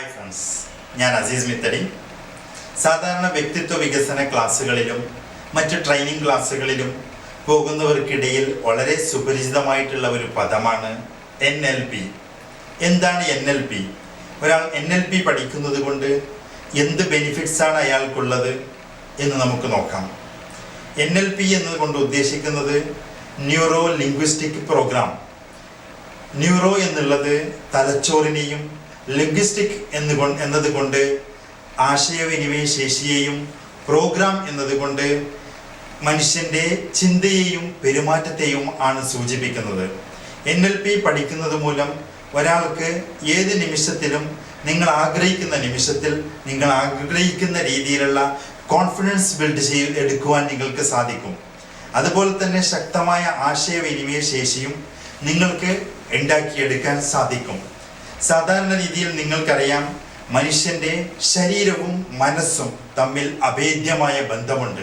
Hi friends ഞാൻ അസീസ് മിത്തടി സാധാരണ വ്യക്തിത്വ വികസന ക്ലാസ്സുകളിലും മറ്റ് ട്രെയിനിങ് ക്ലാസ്സുകളിലും പോകുന്നവർക്കിടയിൽ വളരെ സുപരിചിതമായിട്ടുള്ള ഒരു പദമാണ് എൻ എൽ പി. എന്താണ് എൻ എൽ പി? ഒരാൾ എൻ എൽ പി പഠിക്കുന്നത് കൊണ്ട് എന്ത് ബെനിഫിറ്റ്സാണ് അയാൾക്കുള്ളത് എന്ന് നമുക്ക് നോക്കാം. എൻ എൽ പി എന്നതുകൊണ്ട് ഉദ്ദേശിക്കുന്നത് ന്യൂറോ ലിംഗ്വിസ്റ്റിക് പ്രോഗ്രാം. ന്യൂറോ എന്നുള്ളത് തലച്ചോറിനെയും ലിംഗ്വിസ്റ്റിക് എന്നുകൊ എന്നതുകൊണ്ട് ആശയവിനിമയ ശേഷിയെയും പ്രോഗ്രാം എന്നതുകൊണ്ട് മനുഷ്യന്റെ ചിന്തയെയും പെരുമാറ്റത്തെയും ആണ് സൂചിപ്പിക്കുന്നത്. എൻ എൽ പി പഠിക്കുന്നത് മൂലം ഒരാൾക്ക് ഏത് നിമിഷത്തിലും നിങ്ങൾ ആഗ്രഹിക്കുന്ന നിമിഷത്തിൽ നിങ്ങൾ ആഗ്രഹിക്കുന്ന രീതിയിലുള്ള കോൺഫിഡൻസ് ബിൽഡ് ചെയ്ത് എടുക്കുവാൻ നിങ്ങൾക്ക് സാധിക്കും. അതുപോലെ തന്നെ ശക്തമായ ആശയവിനിമയ ശേഷിയും നിങ്ങൾക്ക് ഉണ്ടാക്കിയെടുക്കാൻ സാധിക്കും. സാധാരണ രീതിയിൽ നിങ്ങൾക്കറിയാം മനുഷ്യന്റെ ശരീരവും മനസ്സും തമ്മിൽ അഭേദ്യമായ ബന്ധമുണ്ട്.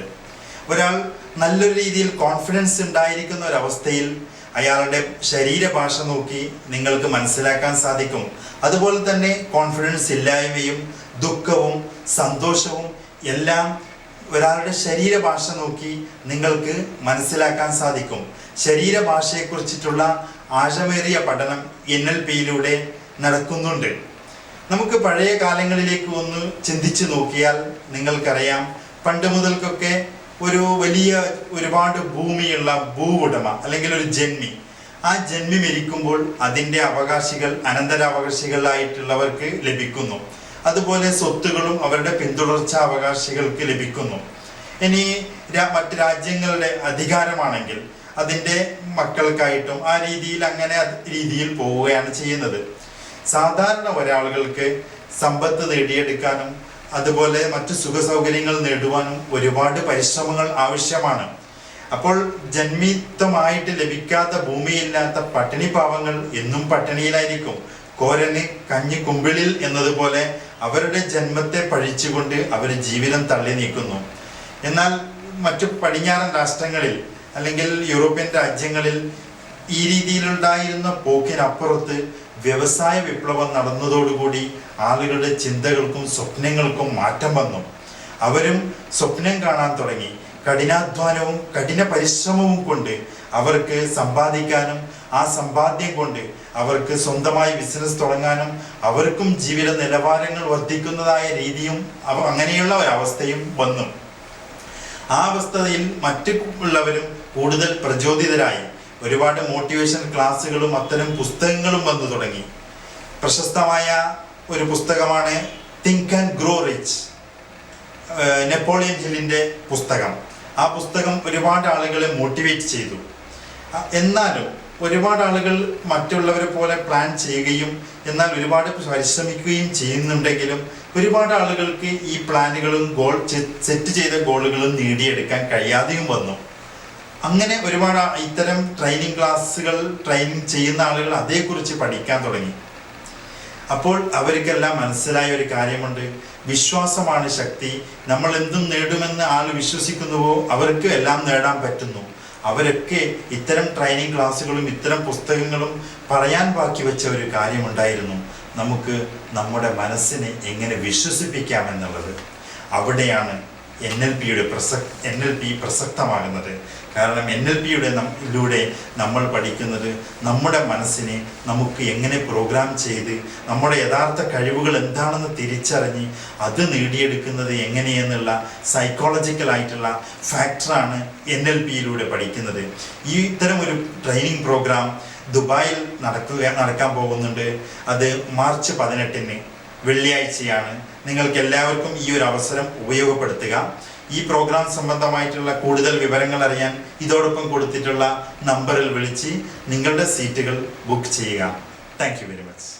ഒരാൾ നല്ലൊരു രീതിയിൽ കോൺഫിഡൻസ് ഉണ്ടായിരിക്കുന്ന ഒരവസ്ഥയിൽ അയാളുടെ ശരീരഭാഷ നോക്കി നിങ്ങൾക്ക് മനസ്സിലാക്കാൻ സാധിക്കും. അതുപോലെ തന്നെ കോൺഫിഡൻസ് ഇല്ലായ്മയും ദുഃഖവും സന്തോഷവും എല്ലാം ഒരാളുടെ ശരീരഭാഷ നോക്കി നിങ്ങൾക്ക് മനസ്സിലാക്കാൻ സാധിക്കും. ശരീരഭാഷയെക്കുറിച്ചിട്ടുള്ള ആഴമേറിയ പഠനം എൻ എൽ പിയിലൂടെ നടക്കുന്നുണ്ട്. നമുക്ക് പഴയ കാലങ്ങളിലേക്ക് ഒന്ന് ചിന്തിച്ചു നോക്കിയാൽ നിങ്ങൾക്കറിയാം പണ്ട് മുതൽക്കൊക്കെ ഒരു വലിയ ഒരുപാട് ഭൂമിയുള്ള ഭൂവുടമ അല്ലെങ്കിൽ ഒരു ജന്മി ആ ജന്മി മരിക്കുമ്പോൾ അതിന്റെ അവകാശികൾ അനന്തരാവകാശികളായിട്ടുള്ളവർക്ക് ലഭിക്കുന്നു. അതുപോലെ സ്വത്തുകളും അവരുടെ പിന്തുടർച്ച അവകാശികൾക്ക് ലഭിക്കുന്നു. ഇനി മറ്റ് രാജ്യങ്ങളുടെ അധികാരമാണെങ്കിൽ അതിന്റെ മക്കൾക്കായിട്ടും ആ രീതിയിൽ അങ്ങനെ രീതിയിൽ പോവുകയാണ് ചെയ്യുന്നത്. സാധാരണ ഒരാളുകൾക്ക് സമ്പത്ത് നേടിയെടുക്കാനും അതുപോലെ മറ്റു സുഖ സൗകര്യങ്ങൾ നേടുവാനും ഒരുപാട് പരിശ്രമങ്ങൾ ആവശ്യമാണ്. അപ്പോൾ ജന്മിത്വമായിട്ട് ലഭിക്കാത്ത ഭൂമിയില്ലാത്ത പട്ടിണി പാവങ്ങൾ എന്നും പട്ടിണിയിലായിരിക്കും. കോരന് കഞ്ഞി കുമ്പിളിൽ എന്നതുപോലെ അവരുടെ ജന്മത്തെ പഴിച്ചുകൊണ്ട് അവർ ജീവിതം തള്ളി നീക്കുന്നു. എന്നാൽ മറ്റു പടിഞ്ഞാറൻ രാഷ്ട്രങ്ങളിൽ അല്ലെങ്കിൽ യൂറോപ്യൻ രാജ്യങ്ങളിൽ ഈ രീതിയിലുണ്ടായിരുന്ന പോക്കിനപ്പുറത്ത് വ്യവസായ വിപ്ലവം നടന്നതോടുകൂടി ആളുകളുടെ ചിന്തകൾക്കും സ്വപ്നങ്ങൾക്കും മാറ്റം വന്നു. അവരും സ്വപ്നം കാണാൻ തുടങ്ങി. കഠിനാധ്വാനവും കഠിന പരിശ്രമവും കൊണ്ട് അവർക്ക് സമ്പാദിക്കാനും ആ സമ്പാദ്യം കൊണ്ട് അവർക്ക് സ്വന്തമായി ബിസിനസ് തുടങ്ങാനും അവർക്കും ജീവിത നിലവാരങ്ങൾ വർദ്ധിക്കുന്നതായ രീതിയും അങ്ങനെയുള്ള ഒരവസ്ഥയും വന്നു. ആ അവസ്ഥയിൽ മറ്റു ഉള്ളവരും കൂടുതൽ പ്രചോദിതരായി. ഒരുപാട് മോട്ടിവേഷൻ ക്ലാസ്സുകളും അത്തരം പുസ്തകങ്ങളും വന്നു തുടങ്ങി. പ്രശസ്തമായ ഒരു പുസ്തകമാണ് think and grow rich Napoleon ഹില്ലിന്റെ പുസ്തകം. ആ പുസ്തകം ഒരുപാട് ആളുകളെ മോട്ടിവേറ്റ് ചെയ്തു. എന്നാലും ഒരുപാട് ആളുകൾ മറ്റുള്ളവരെ പോലെ പ്ലാൻ ചെയ്യുകയും എന്നാൽ ഒരുപാട് പരിശ്രമിക്കുകയും ചെയ്യുന്നുണ്ടെങ്കിലും ഒരുപാട് ആളുകൾക്ക് ഈ പ്ലാനുകളും ഗോൾ സെറ്റ് ചെയ്ത ഗോളുകളും നേടിയെടുക്കാൻ കഴിയാതെയും വന്നു. അങ്ങനെ ഒരുപാട് ഇത്തരം ട്രെയിനിങ് ക്ലാസ്സുകൾ ട്രെയിനിങ് ചെയ്യുന്ന ആളുകൾ അതേക്കുറിച്ച് പഠിക്കാൻ തുടങ്ങി. അപ്പോൾ അവർക്കെല്ലാം മനസ്സിലായ ഒരു കാര്യമുണ്ട്. വിശ്വാസമാണ് ശക്തി. നമ്മൾ എന്തും നേടുമെന്ന് ആൾ വിശ്വസിക്കുന്നുവോ അവർക്ക് എല്ലാം നേടാൻ പറ്റുന്നു. അവരൊക്കെ ഇത്തരം ട്രെയിനിങ് ക്ലാസ്സുകളും ഇത്തരം പുസ്തകങ്ങളും പറയാൻ ബാക്കി വെച്ച ഒരു കാര്യമുണ്ടായിരുന്നു. നമുക്ക് നമ്മുടെ മനസ്സിനെ എങ്ങനെ വിശ്വസിപ്പിക്കാം എന്നുള്ളത് അവിടെയാണ് എൻ എൽ പിയുടെ പ്രസക് എൻ എൽ പി പ്രസക്തമാകുന്നത്. കാരണം എൻ എൽ പിയുടെ ലൂടെ നമ്മൾ പഠിക്കുന്നത് നമ്മുടെ മനസ്സിനെ നമുക്ക് എങ്ങനെ പ്രോഗ്രാം ചെയ്ത് നമ്മുടെ യഥാർത്ഥ കഴിവുകൾ എന്താണെന്ന് തിരിച്ചറിഞ്ഞ് അത് നേടിയെടുക്കുന്നത് എങ്ങനെയെന്നുള്ള സൈക്കോളജിക്കൽ ആയിട്ടുള്ള ഫാക്ടറാണ് എൻ എൽ പിയിലൂടെ പഠിക്കുന്നത്. ഈ ഇത്തരം ഒരു ട്രെയിനിങ് പ്രോഗ്രാം ദുബായിൽ നടക്കുക നടക്കാൻ പോകുന്നുണ്ട്. അത് മാർച്ച് പതിനെട്ടിന്. വെള്ളിയാഴ്ചയാണ്. നിങ്ങൾക്ക് എല്ലാവർക്കും ഈ ഒരു അവസരം ഉപയോഗപ്പെടുത്തുക. ഈ പ്രോഗ്രാം സംബന്ധമായിട്ടുള്ള കൂടുതൽ വിവരങ്ങൾ അറിയാൻ ഇതോടൊപ്പം കൊടുത്തിട്ടുള്ള നമ്പറിൽ വിളിച്ച് നിങ്ങളുടെ സീറ്റുകൾ ബുക്ക് ചെയ്യുക. Thank very much